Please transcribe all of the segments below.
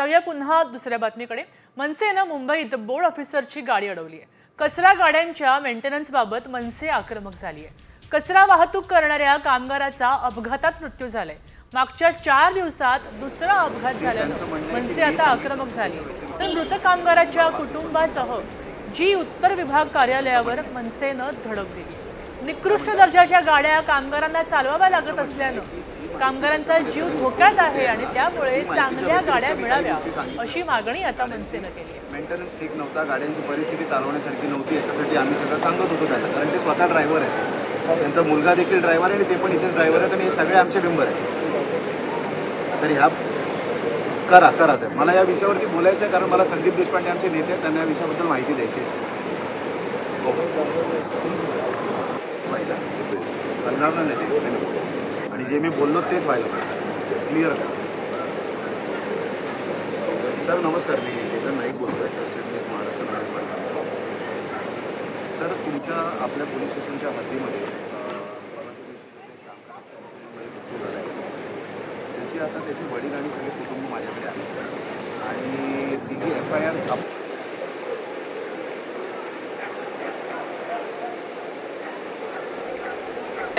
जाऊया पुन्हा दुसऱ्या बातमीकडे. मनसेनं मुंबईत बोर्ड ऑफिसरची गाडी अडवली आहे कचरा गाड्यांच्या मेंटेनन्सबाबत मनसे आक्रमक झाली आहे कचरा वाहतूक करणाऱ्या कामगाराचा अपघातात मृत्यू झालाय. मागच्या चार दिवसात दुसरा अपघात झाल्यानं मनसे आता आक्रमक झाली तर मृत कामगाराच्या कुटुंबासह जी उत्तर विभाग कार्यालयावर मनसेनं धडक दिली. निकृष्ट दर्जाच्या गाड्या कामगारांना चालवाव्या लागत असल्यानं कामगारांचा जीव धोक्यात आहे आणि त्यामुळे चांगल्या गाड्या मिळाव्या अशी मागणी आता मनसेनं केली मेंटेनन्स ठीक नव्हता गाड्यांची परिस्थिती चालवण्यासारखी नव्हती याच्यासाठी आम्ही सगळं सांगत होतो त्यांना कारण ते स्वतः ड्रायव्हर आहेत. त्यांचा मुलगा देखील ड्रायव्हर आहे आणि ते पण इथेच ड्रायव्हर आहेत आणि हे सगळे आमचे मेंबर आहेत. तर ह्या करा करा साहेब. मला या विषयावरती बोलायचं आहे कारण मला संदीप देशपांडे आमचे नेते आहेत त्यांना या विषयाबद्दल माहिती द्यायची आहे. हो नाही ते. आणि जे मी बोललो तेच व्हायला पाहिजे. क्लिअर सर नमस्कार. मी एकदा नाईक बोलतो सरचिटणीस महाराष्ट्र नागरिक. सर तुमच्या आपल्या पोलीस स्टेशनच्या हद्दीमध्ये आहे त्याची आता त्याचे वडील आणि सगळे कुटुंब माझ्याकडे आले आणि तिची एफ आय आर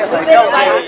ભાઈ